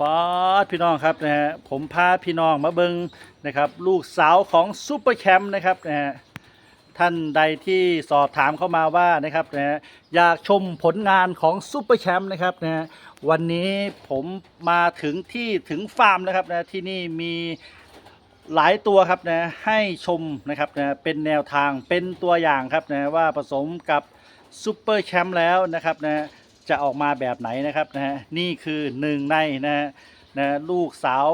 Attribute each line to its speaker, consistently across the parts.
Speaker 1: ป๊อดพี่น้องครับนะฮะผมพาพี่น้องมาเบิงนะครับลูกสาวของซูเปอร์แชมป์นะครับนะฮะท่านใดที่สอบถามเข้ามาว่านะครับนะฮะอยากชมผลงานของซูเปอร์แชมป์นะครับนะฮะวันนี้ผมมาถึงที่ถึงฟาร์มนะครับนะที่นี่มีหลายตัวครับนะให้ชมนะครับนะเป็นแนวทางเป็นตัวอย่างครับนะว่าผสมกับซูเปอร์แชมป์แล้วนะครับนะ จะออกมาแบบไหนนะครับนะฮะนี่คือหนึ่งในนะฮะนะลูกสาว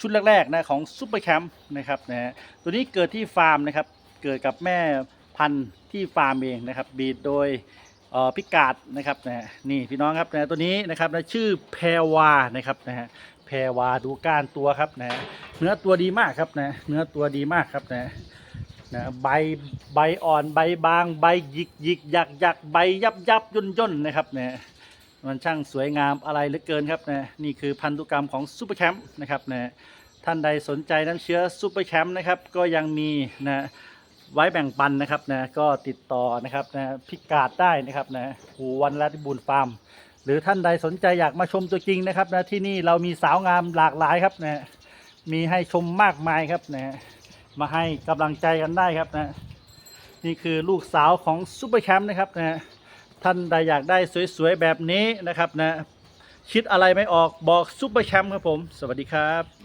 Speaker 1: ชุดแรกๆนะของซุปเปอร์แคมป์นะครับนะฮะตัวนี้เกิดที่ฟาร์มนะครับ เกิดกับแม่พันธุ์ที่ฟาร์มเองนะครับ บีดโดยพิกาดนะครับนะฮะนี่พี่น้องครับนะตัวนี้นะครับนะชื่อแพรวานะครับนะฮะแพรวาดูก้านตัวครับนะเนื้อตัวดีมากครับนะเนื้อตัวดีมากครับนะนะใบใบอ่อนใบบางใบหยิกหยิกหยักหยักใบยับยับย่นย่นนะครับนี่ย มันช่างสวยงามอะไรเหลือเกินครับนะนี่คือพันธุกรรมของซูเปอร์แคมป์นะครับนะท่านใดสนใจน้ำเชื้อซูเปอร์แคมป์นะครับก็ยังมีนะไว้แบ่งปันนะครับนะก็ติดต่อนะครับนะพิกาดได้นะครับนะหูวันรัตบุญฟาร์ม หรือท่านใดสนใจอยากมาชมตัวจริงนะครับนะที่นี่เรามีสาวงามหลากหลายครับนะมีให้ชมมากมายครับนะมาให้กำลังใจกันได้ครับนะนี่คือลูกสาวของซูเปอร์แชมป์นะครับนะ ท่านใดอยากได้สวยๆแบบนี้นะครับนะ คิดอะไรไม่ออกบอกซูเปอร์แชมป์ครับผม สวัสดีครับ